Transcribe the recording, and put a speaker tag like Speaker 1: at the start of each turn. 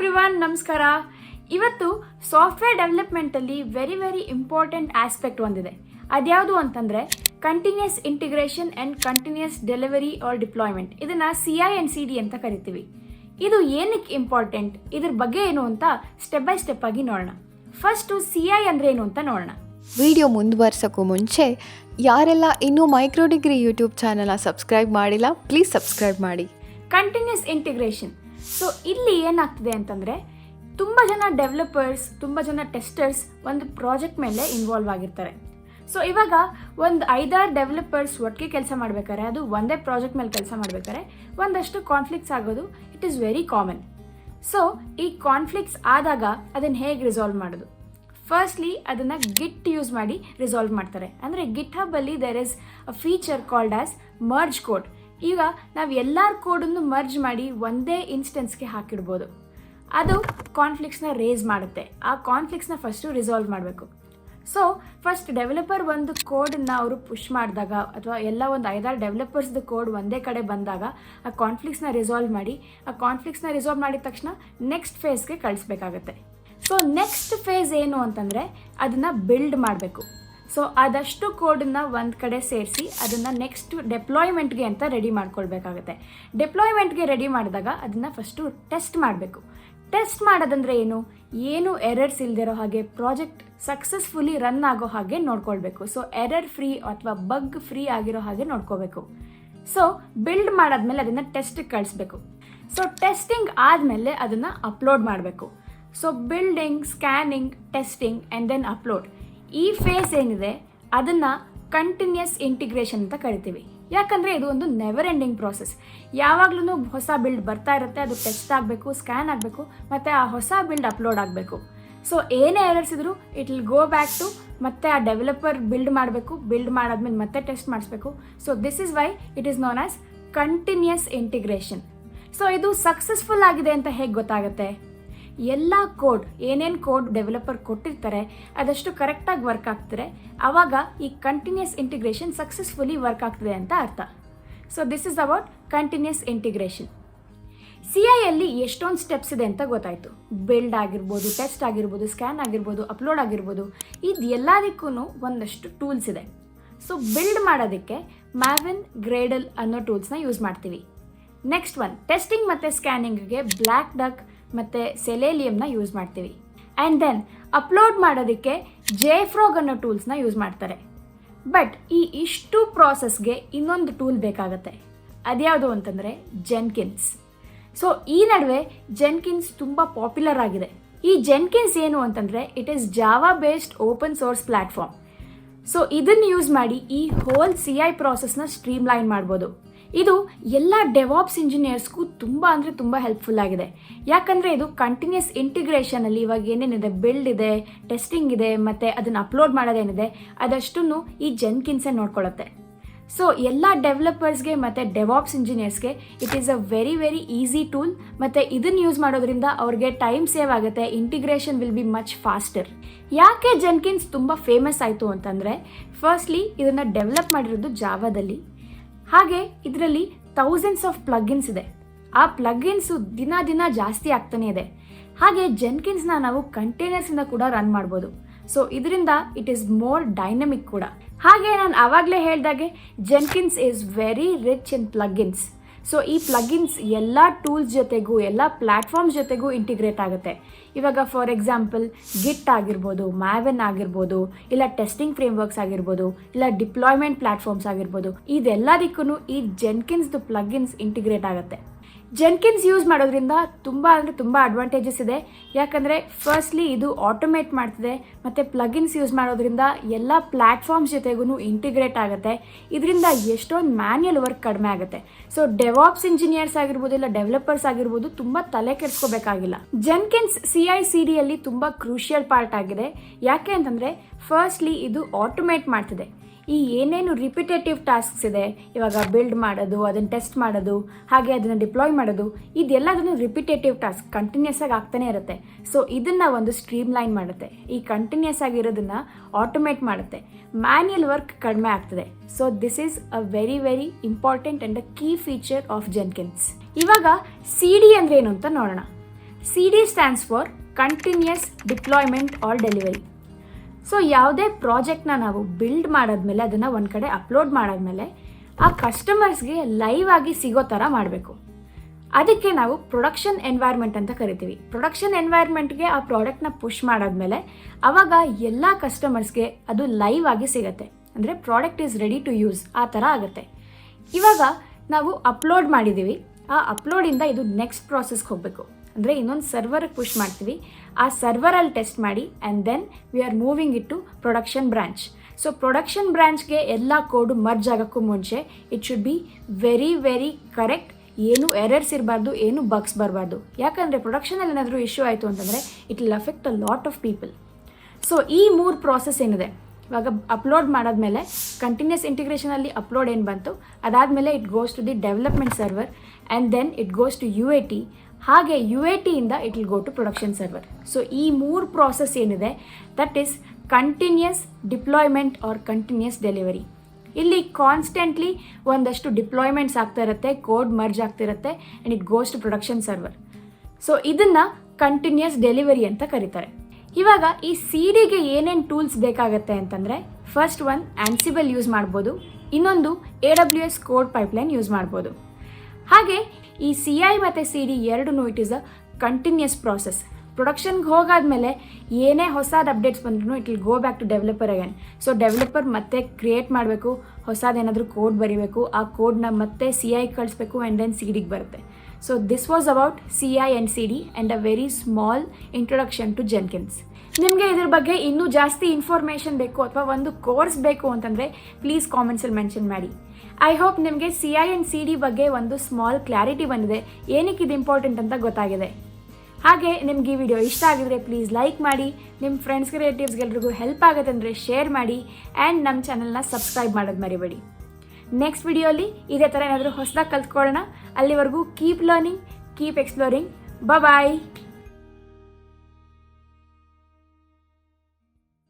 Speaker 1: Everyone ನಮಸ್ಕಾರ. ಇವತ್ತು software ಡೆವಲಪ್ಮೆಂಟಲ್ಲಿ ವೆರಿ ವೆರಿ ಇಂಪಾರ್ಟೆಂಟ್ ಆಸ್ಪೆಕ್ಟ್ ಒಂದಿದೆ. ಅದ್ಯಾವುದು ಅಂತಂದರೆ continuous integration and continuous delivery or deployment ಇದನ್ನು C I and C D ಅಂತ ಕರಿತೀವಿ. ಇದು ಏನಕ್ಕೆ ಇಂಪಾರ್ಟೆಂಟ್ ಇದ್ರ ಬಗ್ಗೆ ಏನು ಅಂತ ಸ್ಟೆಪ್ ಬೈ ಸ್ಟೆಪ್ ಆಗಿ ನೋಡೋಣ. ಫಸ್ಟು ಸಿ ಐ ಅಂದ್ರೆ ಏನು ಅಂತ ನೋಡೋಣ.
Speaker 2: ವಿಡಿಯೋ ಮುಂದುವರ್ಸೋಕ್ಕೂ ಮುಂಚೆ ಯಾರೆಲ್ಲ ಇನ್ನೂ ಮೈಕ್ರೋ ಡಿಗ್ರಿ ಯೂಟ್ಯೂಬ್ ಚಾನಲ್ನ ಸಬ್ಸ್ಕ್ರೈಬ್ ಮಾಡಿಲ್ಲ ಪ್ಲೀಸ್ ಸಬ್ಸ್ಕ್ರೈಬ್ ಮಾಡಿ.
Speaker 1: ಕಂಟಿನ್ಯೂಸ್ ಇಂಟಿಗ್ರೇಷನ್ ಸೊ ಇಲ್ಲಿ ಏನಾಗ್ತಿದೆ ಅಂತಂದರೆ ತುಂಬ ಜನ ಡೆವಲಪರ್ಸ್ ತುಂಬ ಜನ ಟೆಸ್ಟರ್ಸ್ ಒಂದು ಪ್ರಾಜೆಕ್ಟ್ ಮೇಲೆ ಇನ್ವಾಲ್ವ್ ಆಗಿರ್ತಾರೆ. ಸೊ ಇವಾಗ ಒಂದು ಐದಾರು ಡೆವಲಪರ್ಸ್ ಒಟ್ಟಿಗೆ ಕೆಲಸ ಮಾಡ್ಬೇಕಾದ್ರೆ, ಅದು ಒಂದೇ ಪ್ರಾಜೆಕ್ಟ್ ಮೇಲೆ ಕೆಲಸ ಮಾಡ್ಬೇಕಾದ್ರೆ ಒಂದಷ್ಟು ಕಾನ್ಫ್ಲಿಕ್ಟ್ಸ್ ಆಗೋದು it is very common so ಈ ಕಾನ್ಫ್ಲಿಕ್ಟ್ಸ್ ಆದಾಗ ಅದನ್ನು ಹೇಗೆ ರಿಸಾಲ್ವ್ ಮಾಡೋದು? ಫಸ್ಟ್ಲಿ ಅದನ್ನು ಗಿಟ್ ಯೂಸ್ ಮಾಡಿ ರಿಸಾಲ್ವ್ ಮಾಡ್ತಾರೆ. ಅಂದರೆ ಗಿಟ್ ಹಬ್ಬಲ್ಲಿ there is a feature called as merge code ಈಗ ನಾವು ಎಲ್ಲರ ಕೋಡನ್ನು ಮರ್ಜ್ ಮಾಡಿ ಒಂದೇ ಇನ್ಸ್ಟೆನ್ಸ್ಗೆ ಹಾಕಿಡ್ಬೋದು. ಅದು ಕಾನ್ಫ್ಲಿಕ್ಟ್ಸ್ನ ರೇಸ್ ಮಾಡುತ್ತೆ. ಆ ಕಾನ್ಫ್ಲಿಕ್ಟ್ಸ್ನ ಫಸ್ಟು ರಿಸಾಲ್ವ್ ಮಾಡಬೇಕು. ಸೊ ಫಸ್ಟ್ ಡೆವಲಪರ್ ಒಂದು ಕೋಡನ್ನು ಅವರು ಪುಷ್ ಮಾಡಿದಾಗ ಅಥವಾ ಎಲ್ಲ ಒಂದು ಐದಾರು ಡೆವಲಪರ್ಸ್ದು ಕೋಡ್ ಒಂದೇ ಕಡೆ ಬಂದಾಗ ಆ ಕಾನ್ಫ್ಲಿಕ್ಟ್ಸ್ನ ರಿಸಾಲ್ವ್ ಮಾಡಿ, ಆ ಕಾನ್ಫ್ಲಿಕ್ಟ್ಸ್ನ ರಿಸಾಲ್ವ್ ಮಾಡಿದ ತಕ್ಷಣ ನೆಕ್ಸ್ಟ್ ಫೇಸ್ಗೆ ಕಳಿಸ್ಬೇಕಾಗತ್ತೆ. ಸೊ ನೆಕ್ಸ್ಟ್ ಫೇಸ್ ಏನು ಅಂತಂದರೆ ಅದನ್ನು ಬಿಲ್ಡ್ ಮಾಡಬೇಕು. ಸೊ ಅದಷ್ಟು ಕೋಡನ್ನು ಒಂದು ಕಡೆ ಸೇರಿಸಿ ಅದನ್ನು ನೆಕ್ಸ್ಟ್ ಡೆಪ್ಲಾಯ್ಮೆಂಟ್ಗೆ ಅಂತ ರೆಡಿ ಮಾಡ್ಕೊಳ್ಬೇಕಾಗುತ್ತೆ. ಡೆಪ್ಲಾಯ್ಮೆಂಟ್ಗೆ ರೆಡಿ ಮಾಡಿದಾಗ ಅದನ್ನು ಫಸ್ಟು ಟೆಸ್ಟ್ ಮಾಡಬೇಕು. ಟೆಸ್ಟ್ ಮಾಡೋದಂದ್ರೆ ಏನು? ಏನು ಎರರ್ಸ್ ಇಲ್ದಿರೋ ಹಾಗೆ ಪ್ರಾಜೆಕ್ಟ್ ಸಕ್ಸಸ್ಫುಲಿ ರನ್ ಆಗೋ ಹಾಗೆ ನೋಡ್ಕೊಳ್ಬೇಕು. ಸೊ ಎರರ್ ಫ್ರೀ ಅಥವಾ ಬಗ್ ಫ್ರೀ ಆಗಿರೋ ಹಾಗೆ ನೋಡ್ಕೋಬೇಕು ಸೊ ಬಿಲ್ಡ್ ಮಾಡಾದ್ಮೇಲೆ ಅದನ್ನು ಟೆಸ್ಟಿಗೆ ಕಳಿಸ್ಬೇಕು. ಸೊ ಟೆಸ್ಟಿಂಗ್ ಆದಮೇಲೆ ಅದನ್ನು ಅಪ್ಲೋಡ್ ಮಾಡಬೇಕು. So building scanning testing and then upload ಈ ಫೇಸ್ ಏನಿದೆ, ಅದನ್ನು ಕಂಟಿನ್ಯೂಸ್ ಇಂಟಿಗ್ರೇಷನ್ ಅಂತ ಕರಿತೀವಿ. ಯಾಕಂದರೆ ಇದು ಒಂದು ನೆವರ್ ಎಂಡಿಂಗ್ ಪ್ರೋಸೆಸ್ ಯಾವಾಗಲೂ ಹೊಸ ಬಿಲ್ಡ್ ಬರ್ತಾ ಇರುತ್ತೆ, ಅದು ಟೆಸ್ಟ್ ಆಗಬೇಕು ಸ್ಕ್ಯಾನ್ ಆಗಬೇಕು, ಮತ್ತು ಆ ಹೊಸ ಬಿಲ್ಡ್ ಅಪ್ಲೋಡ್ ಆಗಬೇಕು. ಸೊ ಏನೇ ಎರರ್ಸ್ ಇದ್ರು it will go back to ಮತ್ತೆ ಆ ಡೆವಲಪರ್ ಬಿಲ್ಡ್ ಮಾಡಬೇಕು ಬಿಲ್ಡ್ ಮಾಡಾದ್ಮೇಲೆ ಮತ್ತೆ ಟೆಸ್ಟ್ ಮಾಡಿಸ್ಬೇಕು. So this is why it is known as continuous integration so ಇದು ಸಕ್ಸಸ್ಫುಲ್ ಆಗಿದೆ ಅಂತ ಹೇಗೆ ಗೊತ್ತಾಗುತ್ತೆ? ಎಲ್ಲ ಕೋಡ್, ಏನೇನು ಕೋಡ್ ಡೆವಲಪರ್ ಕೊಟ್ಟಿರ್ತಾರೆ, ಅದಷ್ಟು ಕರೆಕ್ಟಾಗಿ ವರ್ಕ್ ಆಗ್ತಾರೆ ಆವಾಗ ಈ ಕಂಟಿನ್ಯೂಸ್ ಇಂಟಿಗ್ರೇಷನ್ ಸಕ್ಸಸ್ಫುಲಿ ವರ್ಕ್ ಆಗ್ತದೆ ಅಂತ ಅರ್ಥ. So this is about continuous integration C ಐಯಲ್ಲಿ ಎಷ್ಟೊಂದು ಸ್ಟೆಪ್ಸ್ ಇದೆ ಅಂತ ಗೊತ್ತಾಯಿತು. ಬಿಲ್ಡ್ ಆಗಿರ್ಬೋದು ಟೆಸ್ಟ್ ಆಗಿರ್ಬೋದು ಸ್ಕ್ಯಾನ್ ಆಗಿರ್ಬೋದು ಅಪ್ಲೋಡ್ ಆಗಿರ್ಬೋದು, ಇದು ಎಲ್ಲದಕ್ಕೂ ಒಂದಷ್ಟು ಟೂಲ್ಸ್ ಇದೆ. ಸೊ ಬಿಲ್ಡ್ ಮಾಡೋದಕ್ಕೆ ಮ್ಯಾವಿನ್ ಗ್ರೇಡಲ್ ಅನ್ನೋ ಟೂಲ್ಸ್ನ ಯೂಸ್ ಮಾಡ್ತೀವಿ. ನೆಕ್ಸ್ಟ್ ಒನ್ ಟೆಸ್ಟಿಂಗ್ ಮತ್ತು ಸ್ಕ್ಯಾನಿಂಗ್ಗೆ ಬ್ಲ್ಯಾಕ್ ಡಕ್ ಮತ್ತು ಸೆಲೇಲಿಯಮ್ನ ಯೂಸ್ ಮಾಡ್ತೀವಿ. ಆ್ಯಂಡ್ ದೆನ್ ಅಪ್ಲೋಡ್ ಮಾಡೋದಕ್ಕೆ ಜೇಫ್ರೋಗ್ ಅನ್ನೋ ಟೂಲ್ಸ್ನ ಯೂಸ್ ಮಾಡ್ತಾರೆ. ಬಟ್ ಈ ಇಷ್ಟು ಪ್ರಾಸೆಸ್ಗೆ ಇನ್ನೊಂದು ಟೂಲ್ ಬೇಕಾಗತ್ತೆ. ಅದ್ಯಾವುದು ಅಂತಂದರೆ ಜೆನ್ಕಿನ್ಸ್ ಸೊ ಈ ನಡುವೆ ಜೆನ್ಕಿನ್ಸ್ ತುಂಬ ಪಾಪ್ಯುಲರ್ ಆಗಿದೆ. ಈ ಜೆನ್ಕಿನ್ಸ್ ಏನು ಅಂತಂದರೆ it is Java based open source platform so ಇದನ್ನು ಯೂಸ್ ಮಾಡಿ ಈ ಹೋಲ್ ಸಿ ಐ ಪ್ರಾಸೆಸ್ನ ಸ್ಟ್ರೀಮ್ ಲೈನ್ ಮಾಡ್ಬೋದು. ಇದು ಎಲ್ಲ ಡೆವಾಪ್ಸ್ ಇಂಜಿನಿಯರ್ಸ್ಗೂ ತುಂಬ ಅಂದರೆ ತುಂಬ ಹೆಲ್ಪ್ಫುಲ್ ಆಗಿದೆ. ಯಾಕಂದರೆ ಇದು ಕಂಟಿನ್ಯೂಸ್ ಇಂಟಿಗ್ರೇಷನಲ್ಲಿ ಇವಾಗ ಏನೇನಿದೆ ಬಿಲ್ಡ್ ಇದೆ ಟೆಸ್ಟಿಂಗ್ ಇದೆ, ಮತ್ತು ಅದನ್ನು ಅಪ್ಲೋಡ್ ಮಾಡೋದೇನಿದೆ ಅದಷ್ಟನ್ನು ಈ ಜೆನ್ಕಿನ್ಸೇ ನೋಡ್ಕೊಳ್ಳುತ್ತೆ ಸೊ ಎಲ್ಲ ಡೆವಲಪರ್ಸ್ಗೆ ಮತ್ತು DevOps ಇಂಜಿನಿಯರ್ಸ್ಗೆ it is a very very easy tool ಮತ್ತು ಇದನ್ನು ಯೂಸ್ ಮಾಡೋದ್ರಿಂದ ಅವ್ರಿಗೆ ಟೈಮ್ ಸೇವ್ ಆಗುತ್ತೆ integration will be much faster ಯಾಕೆ ಜೆನ್ಕಿನ್ಸ್ ತುಂಬ ಫೇಮಸ್ ಆಯಿತು ಅಂತಂದರೆ ಫಸ್ಟ್ಲಿ ಇದನ್ನು ಡೆವಲಪ್ ಮಾಡಿರೋದು ಜಾವಾದಲ್ಲಿ ಹಾಗೆ ಇದರಲ್ಲಿ ಥೌಸಂಡ್ಸ್ ಆಫ್ ಪ್ಲಗ್ಗಿನ್ಸ್ ಇದೆ. ಆ ಪ್ಲಗ್ಗಿನ್ಸು ದಿನ ದಿನ ಜಾಸ್ತಿ ಆಗ್ತಾನೆ ಇದೆ. ಹಾಗೆ ಜೆನ್ಕಿನ್ಸ್ನ ನಾವು ಕಂಟೈನರ್ಸಿಂದ ಕೂಡ ರನ್ ಮಾಡ್ಬೋದು. ಸೊ ಇದರಿಂದ ಇಟ್ ಈಸ್ ಮೋರ್ ಡೈನಮಿಕ್ ಕೂಡ. ಹಾಗೆ ನಾನು ಆವಾಗಲೇ ಹೇಳಿದಾಗೆ Jenkins is very rich in plugins so ಈ ಪ್ಲಗಿನ್ಸ್ ಎಲ್ಲ ಟೂಲ್ಸ್ ಜೊತೆಗೂ, ಎಲ್ಲ ಪ್ಲ್ಯಾಟ್ಫಾರ್ಮ್ಸ್ ಜೊತೆಗೂ ಇಂಟಿಗ್ರೇಟ್ ಆಗುತ್ತೆ. ಇವಾಗ ಫಾರ್ ಎಕ್ಸಾಂಪಲ್ ಗಿಟ್ ಆಗಿರ್ಬೋದು ಮ್ಯಾವೆನ್ ಆಗಿರ್ಬೋದು, ಇಲ್ಲ ಟೆಸ್ಟಿಂಗ್ ಫ್ರೇಮ್ವರ್ಕ್ಸ್ ಆಗಿರ್ಬೋದು, ಇಲ್ಲ ಡಿಪ್ಲಾಯ್ಮೆಂಟ್ ಪ್ಲ್ಯಾಟ್ಫಾರ್ಮ್ಸ್ ಆಗಿರ್ಬೋದು ಇದೆಲ್ಲದಕ್ಕೂ ಈ ಜೆನ್ಕಿನ್ಸ್ದು ಪ್ಲಗಿನ್ಸ್ ಇಂಟಿಗ್ರೇಟ್ ಆಗುತ್ತೆ. ಜೆನ್ಕಿನ್ಸ್ ಯೂಸ್ ಮಾಡೋದ್ರಿಂದ ತುಂಬ ಅಂದರೆ ತುಂಬ ಅಡ್ವಾಂಟೇಜಸ್ ಇದೆ. ಯಾಕಂದರೆ ಫಸ್ಟ್ಲಿ ಇದು ಆಟೋಮೇಟ್ ಮಾಡ್ತಿದೆ, ಮತ್ತು ಪ್ಲಗಿನ್ಸ್ ಯೂಸ್ ಮಾಡೋದ್ರಿಂದ ಎಲ್ಲ ಪ್ಲ್ಯಾಟ್ಫಾರ್ಮ್ಸ್ ಜೊತೆಗೂ ಇಂಟಿಗ್ರೇಟ್ ಆಗುತ್ತೆ. ಇದರಿಂದ ಎಷ್ಟೊಂದು ಮ್ಯಾನ್ಯಲ್ ವರ್ಕ್ ಕಡಿಮೆ ಆಗುತ್ತೆ. ಸೊ ಡೆವಾಪ್ಸ್ ಇಂಜಿನಿಯರ್ಸ್ ಆಗಿರ್ಬೋದು ಇಲ್ಲ ಡೆವಲಪರ್ಸ್ ಆಗಿರ್ಬೋದು ತುಂಬ ತಲೆ ಕೆಡಿಸ್ಕೋಬೇಕಾಗಿಲ್ಲ. ಜೆನ್ಕಿನ್ಸ್ ಸಿ ಐ ಸಿ ಡಿಯಲ್ಲಿ ತುಂಬ ಕ್ರೂಷಿಯಲ್ ಪಾರ್ಟ್ ಆಗಿದೆ. ಯಾಕೆ ಅಂತಂದರೆ ಫಸ್ಟ್ಲಿ ಇದು ಆಟೋಮೇಟ್ ಮಾಡ್ತಿದೆ. ಈ ಏನೇನು ರಿಪಿಟೇಟಿವ್ ಟಾಸ್ಕ್ಸ್ ಇದೆ, ಇವಾಗ ಬಿಲ್ಡ್ ಮಾಡೋದು, ಅದನ್ನು ಟೆಸ್ಟ್ ಮಾಡೋದು, ಹಾಗೆ ಅದನ್ನು ಡಿಪ್ಲಾಯ್ ಮಾಡೋದು, ಇದೆಲ್ಲದನ್ನು ರಿಪಿಟೇಟಿವ್ ಟಾಸ್ಕ್ ಕಂಟಿನ್ಯೂಸ್ ಆಗಿ ಆಗ್ತಾನೆ ಇರುತ್ತೆ. ಸೊ ಇದನ್ನು ಒಂದು ಸ್ಟ್ರೀಮ್ ಲೈನ್ ಮಾಡುತ್ತೆ. ಈ ಕಂಟಿನ್ಯೂಸ್ ಆಗಿರೋದನ್ನು ಆಟೋಮೇಟ್ ಮಾಡುತ್ತೆ. ಮ್ಯಾನ್ಯಲ್ ವರ್ಕ್ ಕಡಿಮೆ ಆಗ್ತದೆ. So this is a very very important and a key feature of Jenkins ಇವಾಗ ಸಿ ಡಿ ಅಂದ್ರೆ ಏನು ಅಂತ ನೋಡೋಣ. C D stands for continuous deployment or delivery so ಯಾವುದೇ ಪ್ರಾಜೆಕ್ಟ್ನ ನಾವು ಬಿಲ್ಡ್ ಮಾಡಾದ್ಮೇಲೆ, ಅದನ್ನು ಒಂದು ಕಡೆ ಅಪ್ಲೋಡ್ ಮಾಡಾದ್ಮೇಲೆ, ಆ ಕಸ್ಟಮರ್ಸ್ಗೆ ಲೈವ್ ಆಗಿ ಸಿಗೋ ಥರ ಮಾಡಬೇಕು. ಅದಕ್ಕೆ ನಾವು ಪ್ರೊಡಕ್ಷನ್ ಎನ್ವೈರ್ಮೆಂಟ್ ಅಂತ ಕರಿತೀವಿ. ಪ್ರೊಡಕ್ಷನ್ ಎನ್ವೈರ್ಮೆಂಟ್ಗೆ ಆ ಪ್ರಾಡಕ್ಟ್ನ ಪುಷ್ ಮಾಡಾದ್ಮೇಲೆ, ಅವಾಗ ಎಲ್ಲ ಕಸ್ಟಮರ್ಸ್ಗೆ ಅದು ಲೈವ್ ಆಗಿ ಸಿಗುತ್ತೆ. ಅಂದರೆ product is ready to use ಆ ಥರ ಆಗುತ್ತೆ. ಇವಾಗ ನಾವು ಅಪ್ಲೋಡ್ ಮಾಡಿದ್ದೀವಿ ಆ ಅಪ್ಲೋಡಿಂದ ಇದು ನೆಕ್ಸ್ಟ್ ಪ್ರಾಸೆಸ್ಗೆ ಹೋಗಬೇಕು. ಅಂದರೆ ಇನ್ನೊಂದು ಸರ್ವರ್ಗೆ ಪುಷ್ ಮಾಡ್ತೀವಿ. ಆ ಸರ್ವರಲ್ಲಿ ಟೆಸ್ಟ್ ಮಾಡಿ and then we are moving it to production branch so production ಬ್ರಾಂಚ್ಗೆ ಎಲ್ಲ ಕೋಡು ಮರ್ಜ್ ಆಗೋಕ್ಕೂ ಮುಂಚೆ it should be very very correct ಏನು ಎರರ್ಸ್ ಇರಬಾರ್ದು, ಏನು ಬಗ್ಸ್ ಬರಬಾರ್ದು. ಯಾಕಂದರೆ ಪ್ರೊಡಕ್ಷನಲ್ಲಿ ಏನಾದರೂ ಇಶ್ಯೂ ಆಯಿತು ಅಂತಂದರೆ it will affect a lot of people so ಈ ಮೂರು ಪ್ರಾಸೆಸ್ ಏನಿದೆ? ಇವಾಗ ಅಪ್ಲೋಡ್ ಮಾಡಾದ್ಮೇಲೆ ಕಂಟಿನ್ಯೂಸ್ ಇಂಟಿಗ್ರೇಷನಲ್ಲಿ ಅಪ್ಲೋಡ್ ಏನು ಬಂತು? ಅದಾದಮೇಲೆ it goes to the development server and then it goes to U A T ಹಾಗೆ U A ಟಿಯಿಂದ it will go to production server so ಈ ಮೂರು ಪ್ರಾಸೆಸ್ ಏನಿದೆ? That is continuous deployment or continuous delivery ಇಲ್ಲಿ constantly ಒಂದಷ್ಟು ಡಿಪ್ಲಾಯ್ಮೆಂಟ್ಸ್ ಆಗ್ತಾ ಇರುತ್ತೆ code merge ಆಗ್ತಿರುತ್ತೆ and it goes to production server so ಇದನ್ನು ಕಂಟಿನ್ಯೂಸ್ ಡೆಲಿವರಿ ಅಂತ ಕರೀತಾರೆ. ಇವಾಗ ಈ ಸಿ ಡಿಗೆ ಏನೇನು ಟೂಲ್ಸ್ ಬೇಕಾಗುತ್ತೆ ಅಂತಂದರೆ ಫಸ್ಟ್ ಒನ್ ಆನ್ಸಿಬಲ್ ಯೂಸ್ ಮಾಡ್ಬೋದು, ಇನ್ನೊಂದು A W S code pipeline use ಮಾಡ್ಬೋದು. ಹಾಗೆ ಈ ಸಿ ಐ ಮತ್ತು ಸಿ ಡಿ ಎರಡೂ it is a continuous process ಪ್ರೊಡಕ್ಷನ್ಗೆ ಹೋಗಾದ್ಮೇಲೆ ಏನೇ ಹೊಸದು ಅಪ್ಡೇಟ್ಸ್ ಬಂದ್ರೂ it will go back to developer again so developer ಮತ್ತೆ ಕ್ರಿಯೇಟ್ ಮಾಡಬೇಕು ಹೊಸದೇನಾದರೂ ಕೋಡ್ ಬರೀಬೇಕು, ಆ ಕೋಡ್ನ ಮತ್ತೆ ಸಿ ಐ ಕಳಿಸ್ಬೇಕು ಆ್ಯಂಡ್ ದೆನ್ ಸಿ ಡಿಗೆ ಬರುತ್ತೆ. So this was about C I and C D and a very small introduction to Jenkins ನಿಮಗೆ ಇದ್ರ ಬಗ್ಗೆ ಇನ್ನೂ ಜಾಸ್ತಿ ಇನ್ಫಾರ್ಮೇಷನ್ ಬೇಕು ಅಥವಾ ಒಂದು ಕೋರ್ಸ್ ಬೇಕು ಅಂತಂದರೆ ಪ್ಲೀಸ್ ಕಾಮೆಂಟ್ಸಲ್ಲಿ ಮೆನ್ಷನ್ ಮಾಡಿ. ಐ ಹೋಪ್ ನಿಮಗೆ C I and C D ಬಗ್ಗೆ ಒಂದು ಸ್ಮಾಲ್ ಕ್ಲಾರಿಟಿ ಬಂದಿದೆ. ಏನಕ್ಕೆ ಇದು ಇಂಪಾರ್ಟೆಂಟ್ ಅಂತ ಗೊತ್ತಾಗಿದೆ. ಹಾಗೆ ನಿಮ್ಗೆ ಈ ವಿಡಿಯೋ ಇಷ್ಟ ಆಗಿದ್ರೆ ಪ್ಲೀಸ್ ಲೈಕ್ ಮಾಡಿ ನಿಮ್ಮ ಫ್ರೆಂಡ್ಸ್ ರಿಲೇಟಿವ್ಸ್ಗೆಲ್ರಿಗೂ ಹೆಲ್ಪ್ ಆಗುತ್ತೆ ಅಂದರೆ ಶೇರ್ ಮಾಡಿ ಆ್ಯಂಡ್ ನಮ್ಮ ಚಾನಲ್ನ ಸಬ್ಸ್ಕ್ರೈಬ್ ಮಾಡೋದು ಮರಿಬೇಡಿ. ನೆಕ್ಸ್ಟ್ ವಿಡಿಯೋಲಿ ಇದೇ ಥರ ಏನಾದರೂ ಹೊಸದಾಗಿ ಕಲ್ತ್ಕೊಳ್ಳೋಣ. ಅಲ್ಲಿವರೆಗೂ keep learning keep exploring bye